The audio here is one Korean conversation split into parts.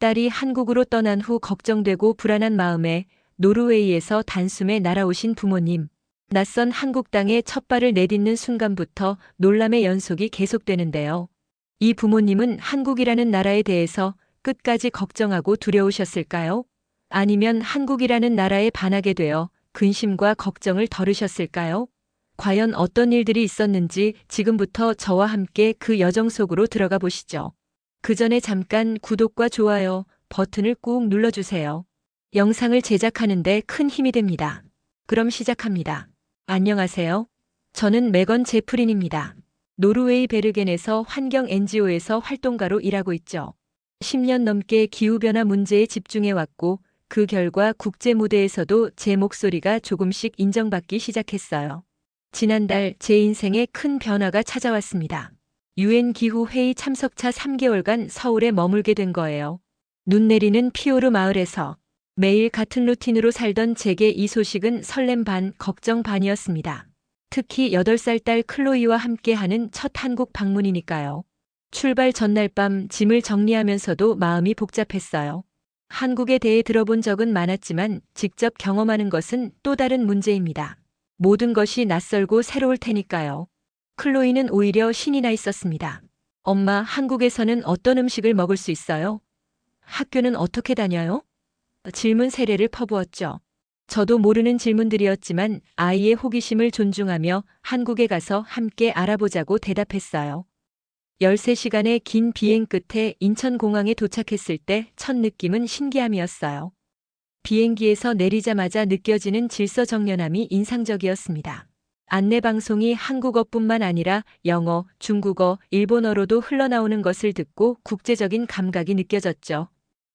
딸이 한국으로 떠난 후 걱정되고 불안한 마음에 노르웨이에서 단숨에 날아오신 부모님. 낯선 한국 땅에 첫 발을 내딛는 순간부터 놀람의 연속이 계속되는데요. 이 부모님은 한국이라는 나라에 대해서 끝까지 걱정하고 두려우셨을까요? 아니면 한국이라는 나라에 반하게 되어 근심과 걱정을 덜으셨을까요? 과연 어떤 일들이 있었는지 지금부터 저와 함께 그 여정 속으로 들어가 보시죠. 그 전에 잠깐 구독과 좋아요 버튼을 꾹 눌러주세요. 영상을 제작하는데 큰 힘이 됩니다. 그럼 시작합니다. 안녕하세요. 저는 메건 제프린입니다. 노르웨이 베르겐에서 환경 NGO에서 활동가로 일하고 있죠. 10년 넘게 기후변화 문제에 집중해 왔고 그 결과 국제 무대에서도 제 목소리가 조금씩 인정받기 시작했어요. 지난달 제 인생에 큰 변화가 찾아왔습니다. 유엔 기후 회의 참석차 3개월간 서울에 머물게 된 거예요. 눈 내리는 피오르 마을에서 매일 같은 루틴으로 살던 제게 이 소식은 설렘 반, 걱정 반이었습니다. 특히 8살 딸 클로이와 함께하는 첫 한국 방문이니까요. 출발 전날 밤 짐을 정리하면서도 마음이 복잡했어요. 한국에 대해 들어본 적은 많았지만 직접 경험하는 것은 또 다른 문제입니다. 모든 것이 낯설고 새로울 테니까요. 클로이는 오히려 신이 나 있었습니다. 엄마, 한국에서는 어떤 음식을 먹을 수 있어요? 학교는 어떻게 다녀요? 질문 세례를 퍼부었죠. 저도 모르는 질문들이었지만 아이의 호기심을 존중하며 한국에 가서 함께 알아보자고 대답했어요. 13시간의 긴 비행 끝에 인천공항에 도착했을 때 첫 느낌은 신기함이었어요. 비행기에서 내리자마자 느껴지는 질서 정연함이 인상적이었습니다. 안내방송이 한국어뿐만 아니라 영어, 중국어, 일본어로도 흘러나오는 것을 듣고 국제적인 감각이 느껴졌죠.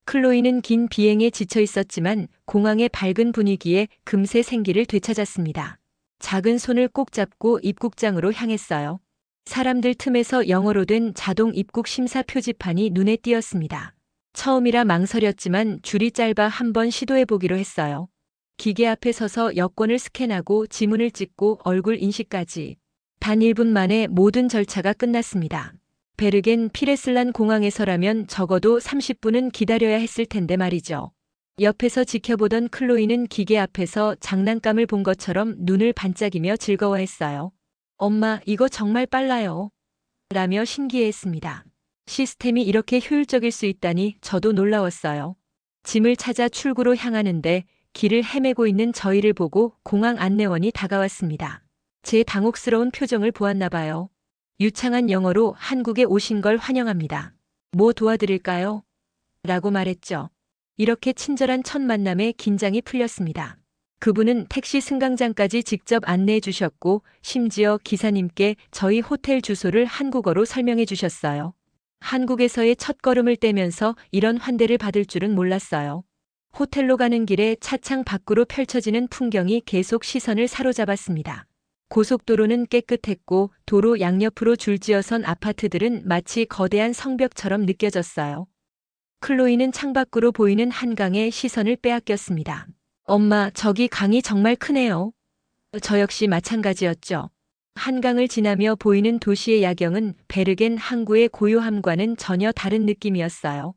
클로이는 긴 비행에 지쳐 있었지만 공항의 밝은 분위기에 금세 생기를 되찾았습니다. 작은 손을 꼭 잡고 입국장으로 향했어요. 사람들 틈에서 영어로 된 자동 입국 심사 표지판이 눈에 띄었습니다. 처음이라 망설였지만 줄이 짧아 한번 시도해보기로 했어요. 기계 앞에 서서 여권을 스캔하고 지문을 찍고 얼굴 인식까지. 단 1분 만에 모든 절차가 끝났습니다. 베르겐 피레슬란 공항에서라면 적어도 30분은 기다려야 했을 텐데 말이죠. 옆에서 지켜보던 클로이는 기계 앞에서 장난감을 본 것처럼 눈을 반짝이며 즐거워했어요. 엄마, 이거 정말 빨라요. 라며 신기해했습니다. 시스템이 이렇게 효율적일 수 있다니 저도 놀라웠어요. 짐을 찾아 출구로 향하는데 길을 헤매고 있는 저희를 보고 공항 안내원이 다가왔습니다. 제 당혹스러운 표정을 보았나 봐요. 유창한 영어로 한국에 오신 걸 환영합니다. 뭐 도와드릴까요? 라고 말했죠. 이렇게 친절한 첫 만남에 긴장이 풀렸습니다. 그분은 택시 승강장까지 직접 안내해 주셨고 심지어 기사님께 저희 호텔 주소를 한국어로 설명해 주셨어요. 한국에서의 첫 걸음을 떼면서 이런 환대를 받을 줄은 몰랐어요. 호텔로 가는 길에 차창 밖으로 펼쳐지는 풍경이 계속 시선을 사로잡았습니다. 고속도로는 깨끗했고 도로 양옆으로 줄지어선 아파트들은 마치 거대한 성벽처럼 느껴졌어요. 클로이는 창밖으로 보이는 한강에 시선을 빼앗겼습니다. 엄마, 저기 강이 정말 크네요. 저 역시 마찬가지였죠. 한강을 지나며 보이는 도시의 야경은 베르겐 항구의 고요함과는 전혀 다른 느낌이었어요.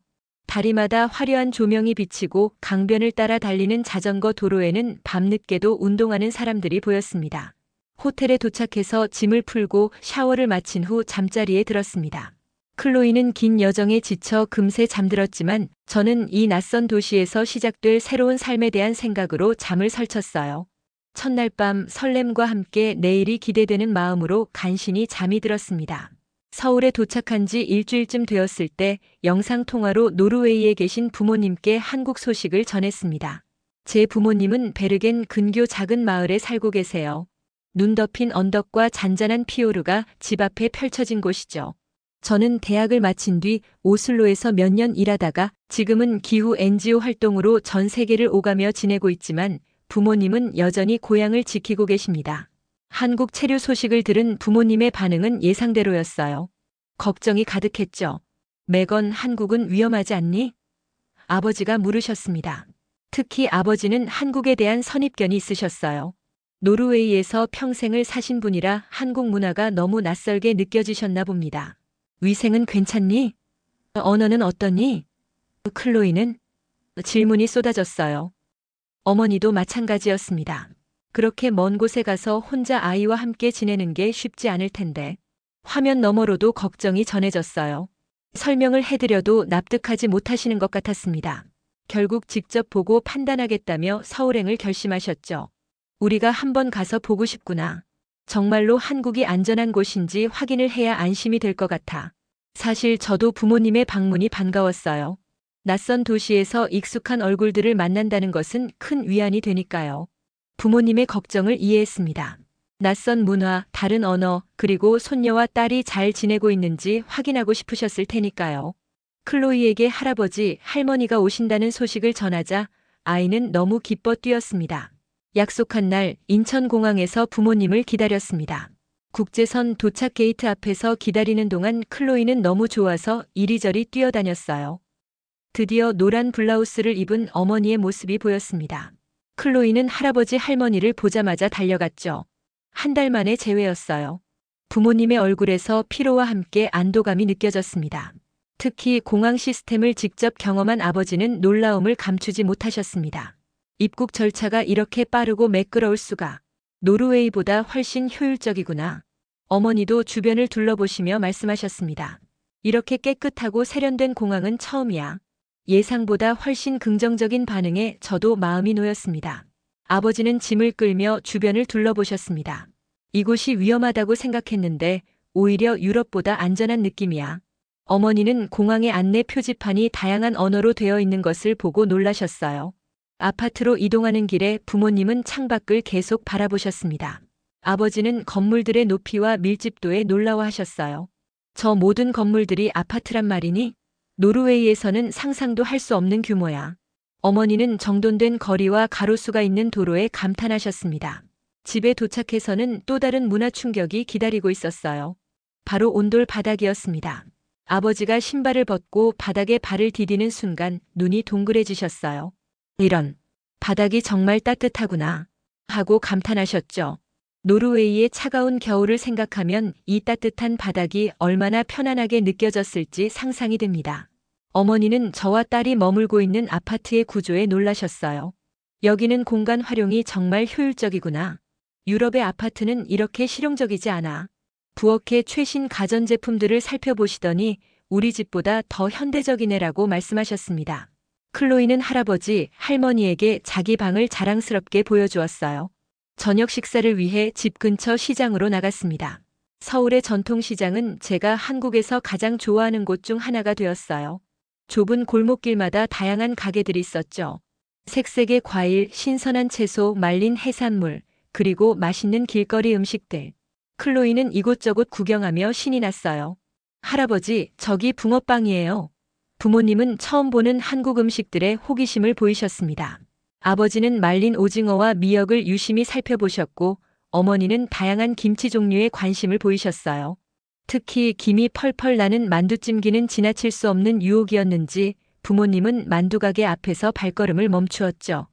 다리마다 화려한 조명이 비치고 강변을 따라 달리는 자전거 도로에는 밤늦게도 운동하는 사람들이 보였습니다. 호텔에 도착해서 짐을 풀고 샤워를 마친 후 잠자리에 들었습니다. 클로이는 긴 여정에 지쳐 금세 잠들었지만 저는 이 낯선 도시에서 시작될 새로운 삶에 대한 생각으로 잠을 설쳤어요. 첫날 밤 설렘과 함께 내일이 기대되는 마음으로 간신히 잠이 들었습니다. 서울에 도착한 지 일주일쯤 되었을 때 영상통화로 노르웨이에 계신 부모님께 한국 소식을 전했습니다. 제 부모님은 베르겐 근교 작은 마을에 살고 계세요. 눈 덮인 언덕과 잔잔한 피오르가 집 앞에 펼쳐진 곳이죠. 저는 대학을 마친 뒤 오슬로에서 몇 년 일하다가 지금은 기후 NGO 활동으로 전 세계를 오가며 지내고 있지만 부모님은 여전히 고향을 지키고 계십니다. 한국 체류 소식을 들은 부모님의 반응은 예상대로였어요. 걱정이 가득했죠. 매건 한국은 위험하지 않니? 아버지가 물으셨습니다. 특히 아버지는 한국에 대한 선입견이 있으셨어요. 노르웨이에서 평생을 사신 분이라 한국 문화가 너무 낯설게 느껴지셨나 봅니다. 위생은 괜찮니? 언어는 어떠니? 클로이는 질문이 쏟아졌어요. 어머니도 마찬가지였습니다. 그렇게 먼 곳에 가서 혼자 아이와 함께 지내는 게 쉽지 않을 텐데 화면 너머로도 걱정이 전해졌어요. 설명을 해드려도 납득하지 못하시는 것 같았습니다. 결국 직접 보고 판단하겠다며 서울행을 결심하셨죠. 우리가 한번 가서 보고 싶구나. 정말로 한국이 안전한 곳인지 확인을 해야 안심이 될 것 같아. 사실 저도 부모님의 방문이 반가웠어요. 낯선 도시에서 익숙한 얼굴들을 만난다는 것은 큰 위안이 되니까요. 부모님의 걱정을 이해했습니다. 낯선 문화, 다른 언어, 그리고 손녀와 딸이 잘 지내고 있는지 확인하고 싶으셨을 테니까요. 클로이에게 할아버지, 할머니가 오신다는 소식을 전하자 아이는 너무 기뻐 뛰었습니다. 약속한 날 인천공항에서 부모님을 기다렸습니다. 국제선 도착 게이트 앞에서 기다리는 동안 클로이는 너무 좋아서 이리저리 뛰어다녔어요. 드디어 노란 블라우스를 입은 어머니의 모습이 보였습니다. 클로이는 할아버지 할머니를 보자마자 달려갔죠. 한 달 만에 재회였어요. 부모님의 얼굴에서 피로와 함께 안도감이 느껴졌습니다. 특히 공항 시스템을 직접 경험한 아버지는 놀라움을 감추지 못하셨습니다. 입국 절차가 이렇게 빠르고 매끄러울 수가. 노르웨이보다 훨씬 효율적이구나. 어머니도 주변을 둘러보시며 말씀하셨습니다. 이렇게 깨끗하고 세련된 공항은 처음이야. 예상보다 훨씬 긍정적인 반응에 저도 마음이 놓였습니다. 아버지는 짐을 끌며 주변을 둘러보셨습니다. 이곳이 위험하다고 생각했는데 오히려 유럽보다 안전한 느낌이야. 어머니는 공항의 안내 표지판이 다양한 언어로 되어 있는 것을 보고 놀라셨어요. 아파트로 이동하는 길에 부모님은 창밖을 계속 바라보셨습니다. 아버지는 건물들의 높이와 밀집도에 놀라워하셨어요. 저 모든 건물들이 아파트란 말이니? 노르웨이에서는 상상도 할 수 없는 규모야. 어머니는 정돈된 거리와 가로수가 있는 도로에 감탄하셨습니다. 집에 도착해서는 또 다른 문화 충격이 기다리고 있었어요. 바로 온돌 바닥이었습니다. 아버지가 신발을 벗고 바닥에 발을 디디는 순간 눈이 동그래지셨어요. 이런, 바닥이 정말 따뜻하구나. 하고 감탄하셨죠. 노르웨이의 차가운 겨울을 생각하면 이 따뜻한 바닥이 얼마나 편안하게 느껴졌을지 상상이 됩니다. 어머니는 저와 딸이 머물고 있는 아파트의 구조에 놀라셨어요. 여기는 공간 활용이 정말 효율적이구나. 유럽의 아파트는 이렇게 실용적이지 않아. 부엌의 최신 가전제품들을 살펴보시더니 우리 집보다 더 현대적이네라고 말씀하셨습니다. 클로이는 할아버지, 할머니에게 자기 방을 자랑스럽게 보여주었어요. 저녁 식사를 위해 집 근처 시장으로 나갔습니다. 서울의 전통시장은 제가 한국에서 가장 좋아하는 곳 중 하나가 되었어요. 좁은 골목길마다 다양한 가게들이 있었죠. 색색의 과일, 신선한 채소, 말린 해산물, 그리고 맛있는 길거리 음식들. 클로이는 이곳저곳 구경하며 신이 났어요. 할아버지, 저기 붕어빵이에요. 부모님은 처음 보는 한국 음식들에 호기심을 보이셨습니다. 아버지는 말린 오징어와 미역을 유심히 살펴보셨고, 어머니는 다양한 김치 종류에 관심을 보이셨어요. 특히 김이 펄펄 나는 만두찜기는 지나칠 수 없는 유혹이었는지 부모님은 만두가게 앞에서 발걸음을 멈추었죠.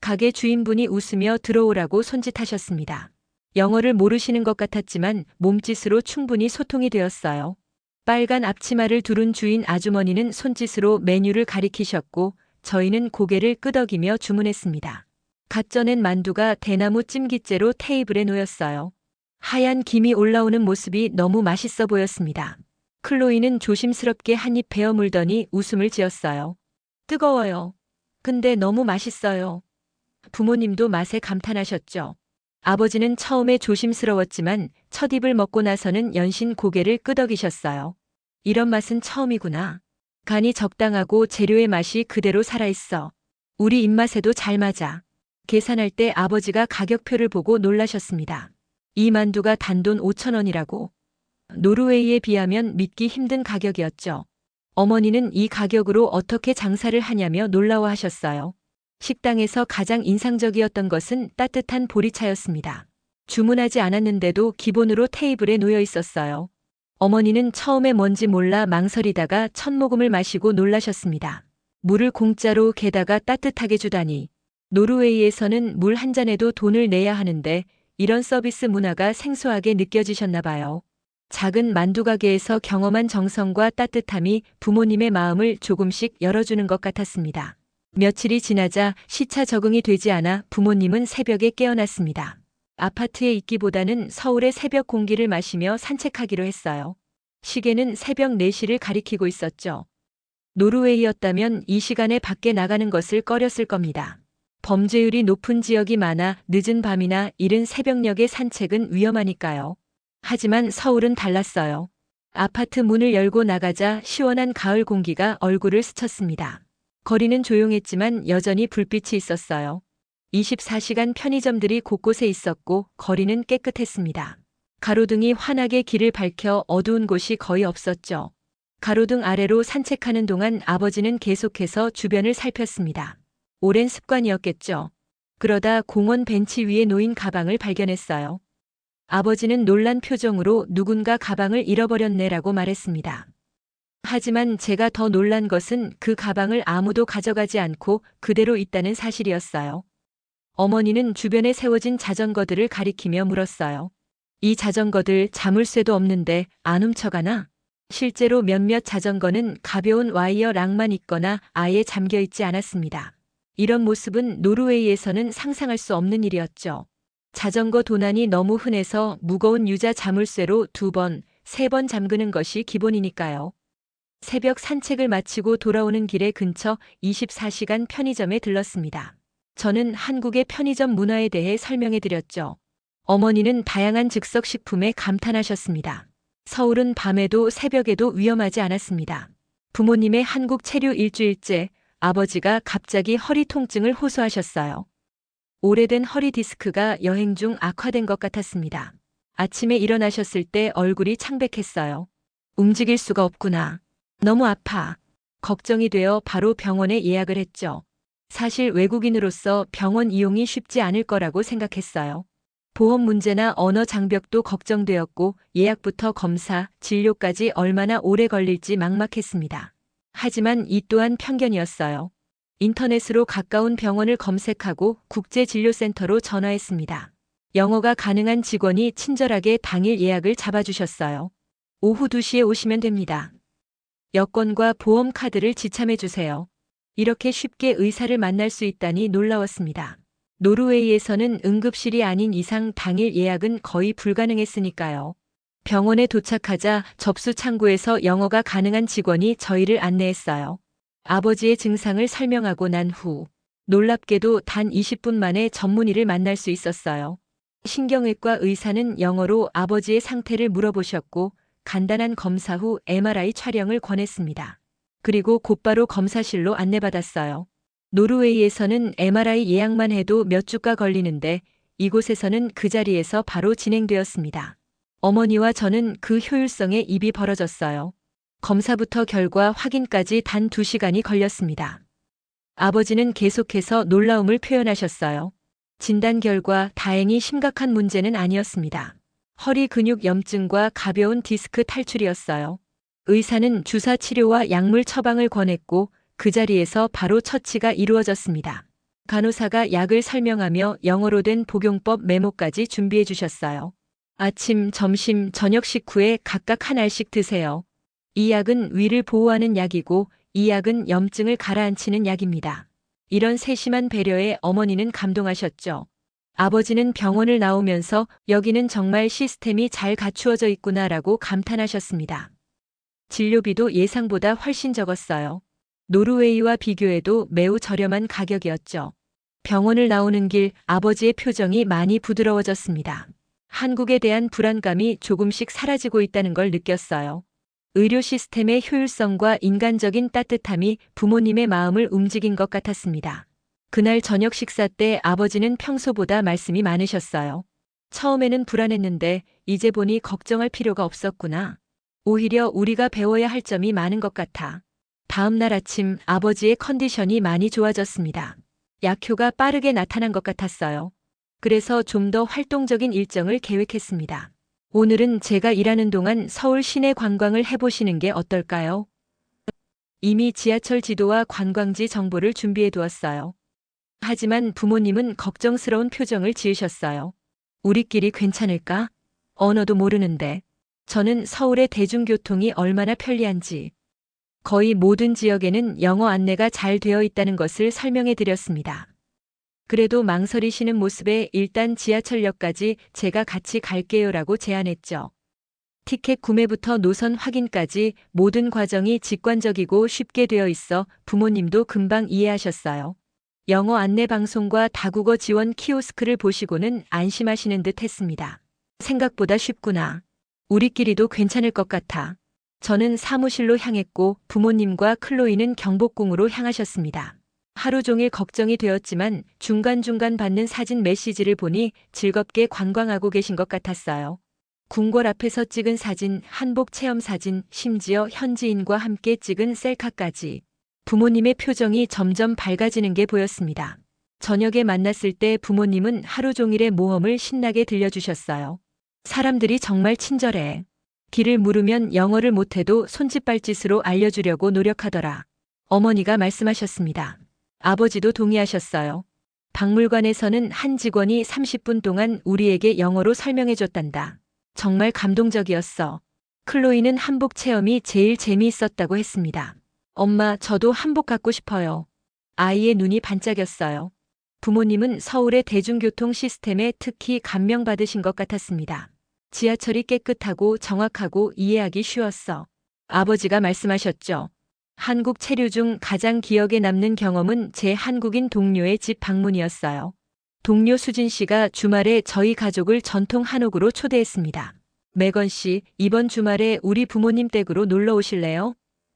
가게 주인분이 웃으며 들어오라고 손짓하셨습니다. 영어를 모르시는 것 같았지만 몸짓으로 충분히 소통이 되었어요. 빨간 앞치마를 두른 주인 아주머니는 손짓으로 메뉴를 가리키셨고 저희는 고개를 끄덕이며 주문했습니다. 갓 쪄낸 만두가 대나무 찜기째로 테이블에 놓였어요. 하얀 김이 올라오는 모습이 너무 맛있어 보였습니다. 클로이는 조심스럽게 한 입 베어 물더니 웃음을 지었어요. 뜨거워요. 근데 너무 맛있어요. 부모님도 맛에 감탄하셨죠. 아버지는 처음에 조심스러웠지만 첫 입을 먹고 나서는 연신 고개를 끄덕이셨어요. 이런 맛은 처음이구나. 간이 적당하고 재료의 맛이 그대로 살아있어. 우리 입맛에도 잘 맞아. 계산할 때 아버지가 가격표를 보고 놀라셨습니다. 이 만두가 단돈 5천원이라고. 노르웨이에 비하면 믿기 힘든 가격이었죠. 어머니는 이 가격으로 어떻게 장사를 하냐며 놀라워하셨어요. 식당에서 가장 인상적이었던 것은 따뜻한 보리차였습니다. 주문하지 않았는데도 기본으로 테이블에 놓여 있었어요. 어머니는 처음에 뭔지 몰라 망설이다가 첫 모금을 마시고 놀라셨습니다. 물을 공짜로 게다가 따뜻하게 주다니. 노르웨이에서는 물 한 잔에도 돈을 내야 하는데 이런 서비스 문화가 생소하게 느껴지셨나 봐요. 작은 만두 가게에서 경험한 정성과 따뜻함이 부모님의 마음을 조금씩 열어주는 것 같았습니다. 며칠이 지나자 시차 적응이 되지 않아 부모님은 새벽에 깨어났습니다. 아파트에 있기보다는 서울의 새벽 공기를 마시며 산책하기로 했어요. 시계는 새벽 4시를 가리키고 있었죠. 노르웨이였다면 이 시간에 밖에 나가는 것을 꺼렸을 겁니다. 범죄율이 높은 지역이 많아 늦은 밤이나 이른 새벽녘의 산책은 위험하니까요. 하지만 서울은 달랐어요. 아파트 문을 열고 나가자 시원한 가을 공기가 얼굴을 스쳤습니다. 거리는 조용했지만 여전히 불빛이 있었어요. 24시간 편의점들이 곳곳에 있었고 거리는 깨끗했습니다. 가로등이 환하게 길을 밝혀 어두운 곳이 거의 없었죠. 가로등 아래로 산책하는 동안 아버지는 계속해서 주변을 살폈습니다. 오랜 습관이었겠죠. 그러다 공원 벤치 위에 놓인 가방을 발견했어요. 아버지는 놀란 표정으로 누군가 가방을 잃어버렸네라고 말했습니다. 하지만 제가 더 놀란 것은 그 가방을 아무도 가져가지 않고 그대로 있다는 사실이었어요. 어머니는 주변에 세워진 자전거들을 가리키며 물었어요. 이 자전거들 자물쇠도 없는데 안 훔쳐가나? 실제로 몇몇 자전거는 가벼운 와이어 락만 있거나 아예 잠겨 있지 않았습니다. 이런 모습은 노르웨이에서는 상상할 수 없는 일이었죠. 자전거 도난이 너무 흔해서 무거운 유자 자물쇠로 두 번, 세 번 잠그는 것이 기본이니까요. 새벽 산책을 마치고 돌아오는 길에 근처 24시간 편의점에 들렀습니다. 저는 한국의 편의점 문화에 대해 설명해 드렸죠. 어머니는 다양한 즉석 식품에 감탄하셨습니다. 서울은 밤에도 새벽에도 위험하지 않았습니다. 부모님의 한국 체류 일주일째 아버지가 갑자기 허리 통증을 호소하셨어요. 오래된 허리 디스크가 여행 중 악화된 것 같았습니다. 아침에 일어나셨을 때 얼굴이 창백했어요. 움직일 수가 없구나. 너무 아파. 걱정이 되어 바로 병원에 예약을 했죠. 사실 외국인으로서 병원 이용이 쉽지 않을 거라고 생각했어요. 보험 문제나 언어 장벽도 걱정되었고 예약부터 검사, 진료까지 얼마나 오래 걸릴지 막막했습니다. 하지만 이 또한 편견이었어요. 인터넷으로 가까운 병원을 검색하고 국제진료센터로 전화했습니다. 영어가 가능한 직원이 친절하게 당일 예약을 잡아주셨어요. 오후 2시에 오시면 됩니다. 여권과 보험 카드를 지참해 주세요. 이렇게 쉽게 의사를 만날 수 있다니 놀라웠습니다. 노르웨이에서는 응급실이 아닌 이상 당일 예약은 거의 불가능했으니까요. 병원에 도착하자 접수 창구에서 영어가 가능한 직원이 저희를 안내했어요. 아버지의 증상을 설명하고 난 후 놀랍게도 단 20분 만에 전문의를 만날 수 있었어요. 신경외과 의사는 영어로 아버지의 상태를 물어보셨고 간단한 검사 후 MRI 촬영을 권했습니다. 그리고 곧바로 검사실로 안내받았어요. 노르웨이에서는 MRI 예약만 해도 몇 주가 걸리는데 이곳에서는 그 자리에서 바로 진행되었습니다. 어머니와 저는 그 효율성에 입이 벌어졌어요. 검사부터 결과 확인까지 단 2시간이 걸렸습니다. 아버지는 계속해서 놀라움을 표현하셨어요. 진단 결과 다행히 심각한 문제는 아니었습니다. 허리 근육 염증과 가벼운 디스크 탈출이었어요. 의사는 주사 치료와 약물 처방을 권했고 그 자리에서 바로 처치가 이루어졌습니다. 간호사가 약을 설명하며 영어로 된 복용법 메모까지 준비해 주셨어요. 아침, 점심, 저녁 식후에 각각 한 알씩 드세요. 이 약은 위를 보호하는 약이고 이 약은 염증을 가라앉히는 약입니다. 이런 세심한 배려에 어머니는 감동하셨죠. 아버지는 병원을 나오면서 여기는 정말 시스템이 잘 갖추어져 있구나라고 감탄하셨습니다. 진료비도 예상보다 훨씬 적었어요. 노르웨이와 비교해도 매우 저렴한 가격이었죠. 병원을 나오는 길 아버지의 표정이 많이 부드러워졌습니다. 한국에 대한 불안감이 조금씩 사라지고 있다는 걸 느꼈어요. 의료 시스템의 효율성과 인간적인 따뜻함이 부모님의 마음을 움직인 것 같았습니다. 그날 저녁 식사 때 아버지는 평소보다 말씀이 많으셨어요. 처음에는 불안했는데 이제 보니 걱정할 필요가 없었구나. 오히려 우리가 배워야 할 점이 많은 것 같아. 다음 날 아침 아버지의 컨디션이 많이 좋아졌습니다. 약효가 빠르게 나타난 것 같았어요. 그래서 좀 더 활동적인 일정을 계획했습니다. 오늘은 제가 일하는 동안 서울 시내 관광을 해보시는 게 어떨까요? 이미 지하철 지도와 관광지 정보를 준비해 두었어요. 하지만 부모님은 걱정스러운 표정을 지으셨어요. 우리끼리 괜찮을까? 언어도 모르는데. 저는 서울의 대중교통이 얼마나 편리한지, 거의 모든 지역에는 영어 안내가 잘 되어 있다는 것을 설명해 드렸습니다. 그래도 망설이시는 모습에 일단 지하철역까지 제가 같이 갈게요라고 제안했죠. 티켓 구매부터 노선 확인까지 모든 과정이 직관적이고 쉽게 되어 있어 부모님도 금방 이해하셨어요. 영어 안내 방송과 다국어 지원 키오스크를 보시고는 안심하시는 듯 했습니다. 생각보다 쉽구나. 우리끼리도 괜찮을 것 같아. 저는 사무실로 향했고 부모님과 클로이는 경복궁으로 향하셨습니다. 하루 종일 걱정이 되었지만 중간중간 받는 사진 메시지를 보니 즐겁게 관광하고 계신 것 같았어요. 궁궐 앞에서 찍은 사진, 한복 체험 사진, 심지어 현지인과 함께 찍은 셀카까지. 부모님의 표정이 점점 밝아지는 게 보였습니다. 저녁에 만났을 때 부모님은 하루 종일의 모험을 신나게 들려주셨어요. 사람들이 정말 친절해. 길을 물으면 영어를 못해도 손짓발짓으로 알려주려고 노력하더라. 어머니가 말씀하셨습니다. 아버지도 동의하셨어요. 박물관에서는 한 직원이 30분 동안 우리에게 영어로 설명해줬단다. 정말 감동적이었어. 클로이는 한복 체험이 제일 재미있었다고 했습니다. 엄마, 저도 한복 갖고 싶어요. 아이의 눈이 반짝였어요. 부모님은 서울의 대중교통 시스템에 특히 감명받으신 것 같았습니다. 지하철이 깨끗하고 정확하고 이해하기 쉬웠어. 아버지가 말씀하셨죠. 한국 체류 중 가장 기억에 남는 경험은 제 한국인 동료의 집 방문이었어요. 동료 수진 씨가 주말에 저희 가족을 전통 한옥으로 초대했습니다. 매건 씨, 이번 주말에 우리 부모님 댁으로 놀러 오실래요?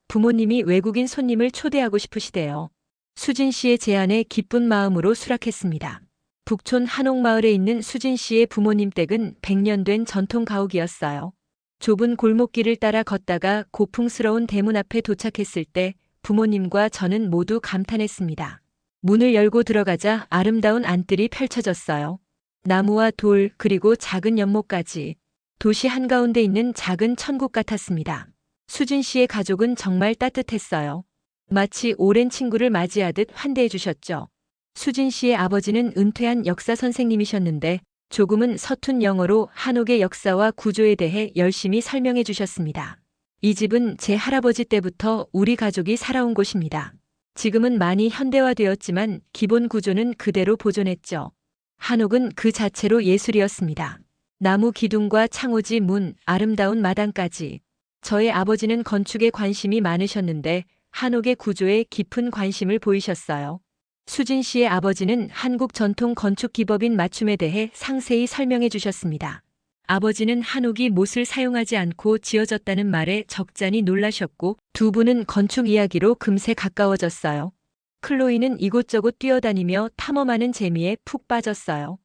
부모님이 외국인 손님을 초대하고 싶으시대요. 수진 씨의 제안에 기쁜 마음으로 수락했습니다. 북촌 한옥마을에 있는 수진 씨의 부모님 댁은 100년 된 전통 가옥이었어요. 좁은 골목길을 따라 걷다가 고풍스러운 대문 앞에 도착했을 때 부모님과 저는 모두 감탄했습니다. 문을 열고 들어가자 아름다운 안뜰이 펼쳐졌어요. 나무와 돌 그리고 작은 연못까지 도시 한가운데 있는 작은 천국 같았습니다. 수진 씨의 가족은 정말 따뜻했어요. 마치 오랜 친구를 맞이하듯 환대해 주셨죠. 수진 씨의 아버지는 은퇴한 역사 선생님이셨는데 조금은 서툰 영어로 한옥의 역사와 구조에 대해 열심히 설명해 주셨습니다. 이 집은 제 할아버지 때부터 우리 가족이 살아온 곳입니다. 지금은 많이 현대화되었지만 기본 구조는 그대로 보존했죠. 한옥은 그 자체로 예술이었습니다. 나무 기둥과 창호지 문, 아름다운 마당까지. 저의 아버지는 건축에 관심이 많으셨는데 한옥의 구조에 깊은 관심을 보이셨어요. 수진 씨의 아버지는 한국 전통 건축 기법인 맞춤에 대해 상세히 설명해 주셨습니다. 아버지는 한옥이 못을 사용하지 않고 지어졌다는 말에 적잖이 놀라셨고 두 분은 건축 이야기로 금세 가까워졌어요. 클로이는 이곳저곳 뛰어다니며 탐험하는 재미에 푹 빠졌어요.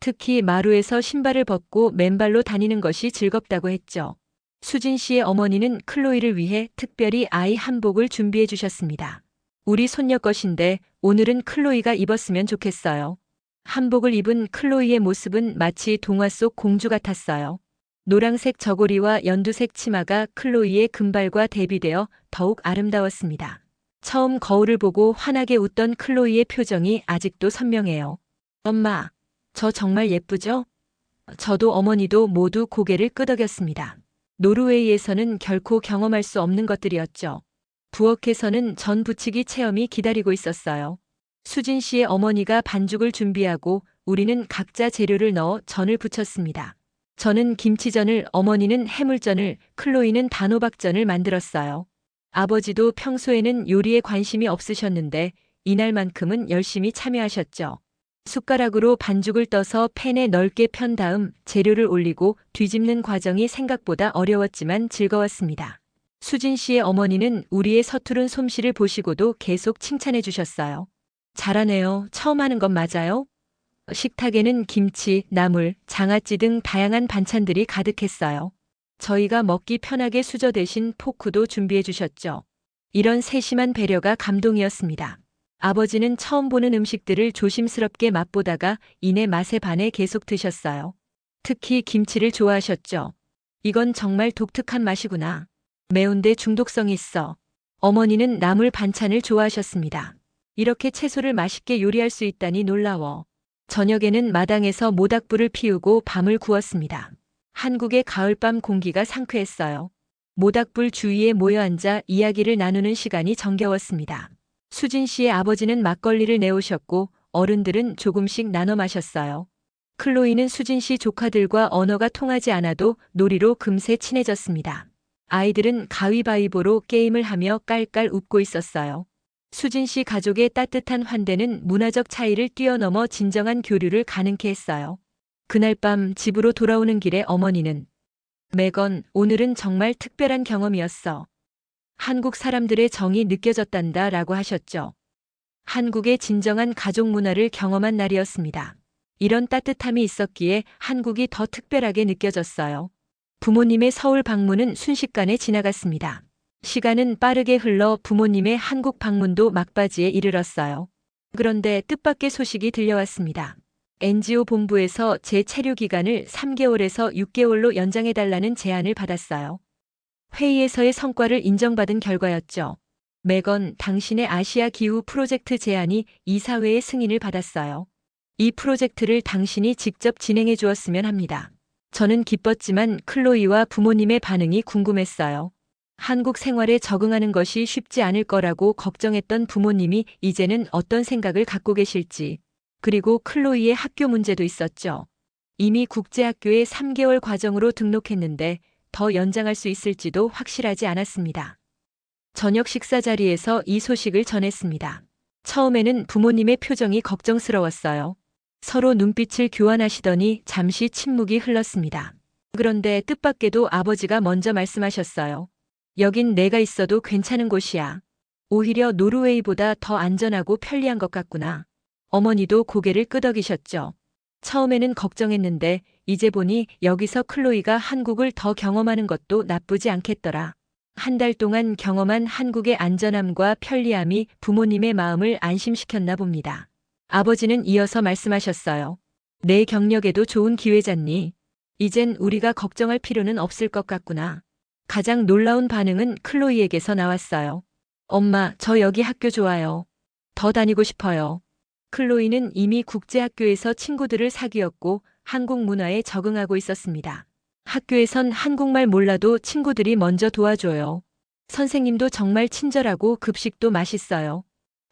특히 마루에서 신발을 벗고 맨발로 다니는 것이 즐겁다고 했죠. 수진 씨의 어머니는 클로이를 위해 특별히 아이 한복을 준비해 주셨습니다. 우리 손녀 것인데 오늘은 클로이가 입었으면 좋겠어요. 한복을 입은 클로이의 모습은 마치 동화 속 공주 같았어요. 노랑색 저고리와 연두색 치마가 클로이의 금발과 대비되어 더욱 아름다웠습니다. 처음 거울을 보고 환하게 웃던 클로이의 표정이 아직도 선명해요. 엄마, 저 정말 예쁘죠? 저도 어머니도 모두 고개를 끄덕였습니다. 노르웨이에서는 결코 경험할 수 없는 것들이었죠. 부엌에서는 전 부치기 체험이 기다리고 있었어요. 수진 씨의 어머니가 반죽을 준비하고 우리는 각자 재료를 넣어 전을 부쳤습니다. 저는 김치전을, 어머니는 해물전을, 클로이는 단호박전을 만들었어요. 아버지도 평소에는 요리에 관심이 없으셨는데 이날만큼은 열심히 참여하셨죠. 숟가락으로 반죽을 떠서 팬에 넓게 편 다음 재료를 올리고 뒤집는 과정이 생각보다 어려웠지만 즐거웠습니다. 수진 씨의 어머니는 우리의 서투른 솜씨를 보시고도 계속 칭찬해 주셨어요. 잘하네요. 처음 하는 건 맞아요? 식탁에는 김치, 나물, 장아찌 등 다양한 반찬들이 가득했어요. 저희가 먹기 편하게 수저 대신 포크도 준비해 주셨죠. 이런 세심한 배려가 감동이었습니다. 아버지는 처음 보는 음식들을 조심스럽게 맛보다가 이내 맛에 반해 계속 드셨어요. 특히 김치를 좋아하셨죠. 이건 정말 독특한 맛이구나. 매운데 중독성 있어. 어머니는 나물 반찬을 좋아하셨습니다. 이렇게 채소를 맛있게 요리할 수 있다니 놀라워. 저녁에는 마당에서 모닥불을 피우고 밤을 구웠습니다. 한국의 가을밤 공기가 상쾌했어요. 모닥불 주위에 모여 앉아 이야기를 나누는 시간이 정겨웠습니다. 수진 씨의 아버지는 막걸리를 내오셨고 어른들은 조금씩 나눠 마셨어요. 클로이는 수진 씨 조카들과 언어가 통하지 않아도 놀이로 금세 친해졌습니다. 아이들은 가위바위보로 게임을 하며 깔깔 웃고 있었어요. 수진 씨 가족의 따뜻한 환대는 문화적 차이를 뛰어넘어 진정한 교류를 가능케 했어요. 그날 밤 집으로 돌아오는 길에 어머니는 매건 오늘은 정말 특별한 경험이었어. 한국 사람들의 정이 느껴졌단다 라고 하셨죠. 한국의 진정한 가족 문화를 경험한 날이었습니다. 이런 따뜻함이 있었기에 한국이 더 특별하게 느껴졌어요. 부모님의 서울 방문은 순식간에 지나갔습니다. 시간은 빠르게 흘러 부모님의 한국 방문도 막바지에 이르렀어요. 그런데 뜻밖의 소식이 들려왔습니다. NGO 본부에서 제 체류 기간을 3개월에서 6개월로 연장해달라는 제안을 받았어요. 회의에서의 성과를 인정받은 결과였죠. 매건 당신의 아시아 기후 프로젝트 제안이 이사회의 승인을 받았어요. 이 프로젝트를 당신이 직접 진행해 주었으면 합니다. 저는 기뻤지만 클로이와 부모님의 반응이 궁금했어요. 한국 생활에 적응하는 것이 쉽지 않을 거라고 걱정했던 부모님이 이제는 어떤 생각을 갖고 계실지. 그리고 클로이의 학교 문제도 있었죠. 이미 국제학교에 3개월 과정으로 등록했는데 더 연장할 수 있을지도 확실하지 않았습니다. 저녁 식사 자리에서 이 소식을 전했습니다. 처음에는 부모님의 표정이 걱정스러웠어요. 서로 눈빛을 교환하시더니 잠시 침묵이 흘렀습니다. 그런데 뜻밖에도 아버지가 먼저 말씀하셨어요. 여긴 내가 있어도 괜찮은 곳이야. 오히려 노르웨이보다 더 안전하고 편리한 것 같구나. 어머니도 고개를 끄덕이셨죠. 처음에는 걱정했는데 이제 보니 여기서 클로이가 한국을 더 경험하는 것도 나쁘지 않겠더라. 한 달 동안 경험한 한국의 안전함과 편리함이 부모님의 마음을 안심시켰나 봅니다. 아버지는 이어서 말씀하셨어요. 내 경력에도 좋은 기회잖니. 이젠 우리가 걱정할 필요는 없을 것 같구나. 가장 놀라운 반응은 클로이에게서 나왔어요. 엄마, 저 여기 학교 좋아요. 더 다니고 싶어요. 클로이는 이미 국제학교에서 친구들을 사귀었고 한국 문화에 적응하고 있었습니다. 학교에선 한국말 몰라도 친구들이 먼저 도와줘요. 선생님도 정말 친절하고 급식도 맛있어요.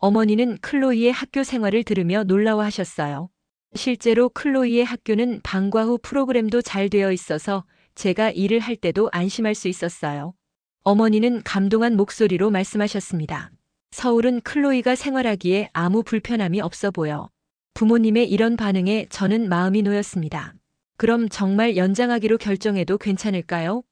어머니는 클로이의 학교 생활을 들으며 놀라워하셨어요. 실제로 클로이의 학교는 방과 후 프로그램도 잘 되어 있어서 제가 일을 할 때도 안심할 수 있었어요. 어머니는 감동한 목소리로 말씀하셨습니다. 서울은 클로이가 생활하기에 아무 불편함이 없어 보여. 부모님의 이런 반응에 저는 마음이 놓였습니다. 그럼 정말 연장하기로 결정해도 괜찮을까요?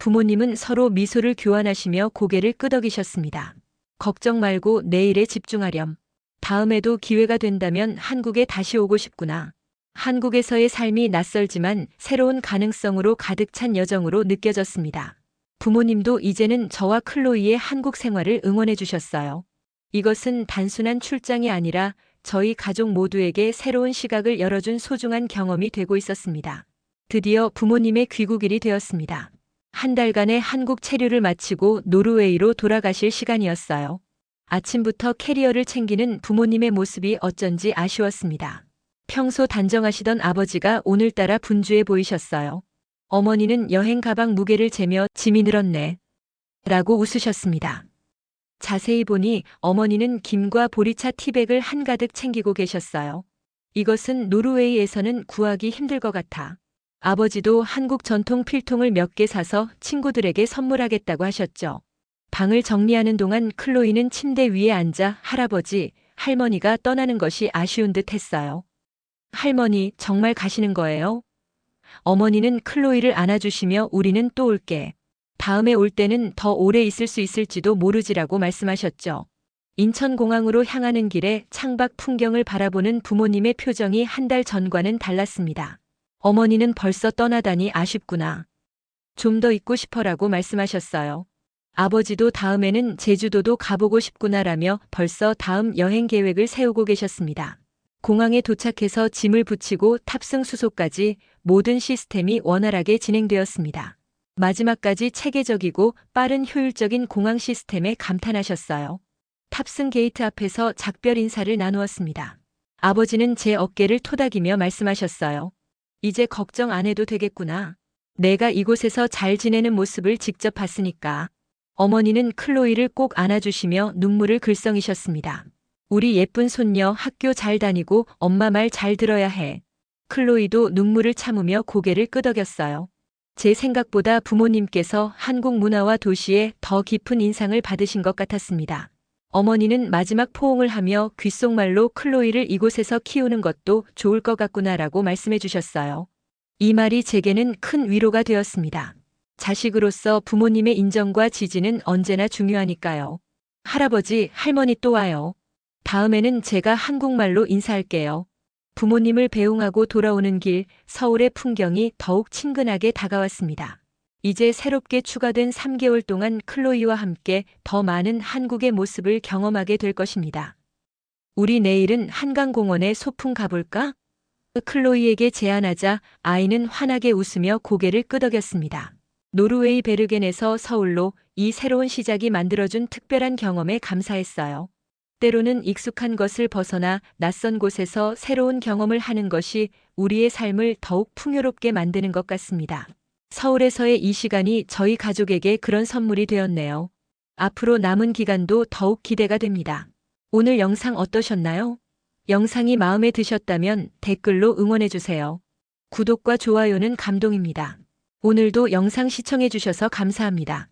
부모님은 서로 미소를 교환하시며 고개를 끄덕이셨습니다. 걱정 말고 내일에 집중하렴. 다음에도 기회가 된다면 한국에 다시 오고 싶구나. 한국에서의 삶이 낯설지만 새로운 가능성으로 가득 찬 여정으로 느껴졌습니다. 부모님도 이제는 저와 클로이의 한국 생활을 응원해 주셨어요. 이것은 단순한 출장이 아니라 저희 가족 모두에게 새로운 시각을 열어준 소중한 경험이 되고 있었습니다. 드디어 부모님의 귀국일이 되었습니다. 한 달간의 한국 체류를 마치고 노르웨이로 돌아가실 시간이었어요. 아침부터 캐리어를 챙기는 부모님의 모습이 어쩐지 아쉬웠습니다. 평소 단정하시던 아버지가 오늘따라 분주해 보이셨어요. 어머니는 여행 가방 무게를 재며 짐이 늘었네. 라고 웃으셨습니다. 자세히 보니 어머니는 김과 보리차 티백을 한가득 챙기고 계셨어요. 이것은 노르웨이에서는 구하기 힘들 것 같아. 아버지도 한국 전통 필통을 몇 개 사서 친구들에게 선물하겠다고 하셨죠. 방을 정리하는 동안 클로이는 침대 위에 앉아 할아버지, 할머니가 떠나는 것이 아쉬운 듯 했어요. 할머니, 정말 가시는 거예요? 어머니는 클로이를 안아주시며 우리는 또 올게. 다음에 올 때는 더 오래 있을 수 있을지도 모르지라고 말씀하셨죠. 인천공항으로 향하는 길에 창밖 풍경을 바라보는 부모님의 표정이 한 달 전과는 달랐습니다. 어머니는 벌써 떠나다니 아쉽구나. 좀 더 있고 싶어라고 말씀하셨어요. 아버지도 다음에는 제주도도 가보고 싶구나라며 벌써 다음 여행 계획을 세우고 계셨습니다. 공항에 도착해서 짐을 붙이고 탑승 수속까지 모든 시스템이 원활하게 진행되었습니다. 마지막까지 체계적이고 빠른 효율적인 공항 시스템에 감탄하셨어요. 탑승 게이트 앞에서 작별 인사를 나누었습니다. 아버지는 제 어깨를 토닥이며 말씀하셨어요. 이제 걱정 안 해도 되겠구나. 내가 이곳에서 잘 지내는 모습을 직접 봤으니까. 어머니는 클로이를 꼭 안아주시며 눈물을 글썽이셨습니다. 우리 예쁜 손녀 학교 잘 다니고 엄마 말 잘 들어야 해. 클로이도 눈물을 참으며 고개를 끄덕였어요. 제 생각보다 부모님께서 한국 문화와 도시에 더 깊은 인상을 받으신 것 같았습니다. 어머니는 마지막 포옹을 하며 귓속말로 클로이를 이곳에서 키우는 것도 좋을 것 같구나라고 말씀해 주셨어요. 이 말이 제게는 큰 위로가 되었습니다. 자식으로서 부모님의 인정과 지지는 언제나 중요하니까요. 할아버지, 할머니 또 와요. 다음에는 제가 한국말로 인사할게요. 부모님을 배웅하고 돌아오는 길, 서울의 풍경이 더욱 친근하게 다가왔습니다. 이제 새롭게 추가된 3개월 동안 클로이와 함께 더 많은 한국의 모습을 경험하게 될 것입니다. 우리 내일은 한강공원에 소풍 가볼까? 클로이에게 제안하자 아이는 환하게 웃으며 고개를 끄덕였습니다. 노르웨이 베르겐에서 서울로 이 새로운 시작이 만들어준 특별한 경험에 감사했어요. 때로는 익숙한 것을 벗어나 낯선 곳에서 새로운 경험을 하는 것이 우리의 삶을 더욱 풍요롭게 만드는 것 같습니다. 서울에서의 이 시간이 저희 가족에게 그런 선물이 되었네요. 앞으로 남은 기간도 더욱 기대가 됩니다. 오늘 영상 어떠셨나요? 영상이 마음에 드셨다면 댓글로 응원해주세요. 구독과 좋아요는 감동입니다. 오늘도 영상 시청해주셔서 감사합니다.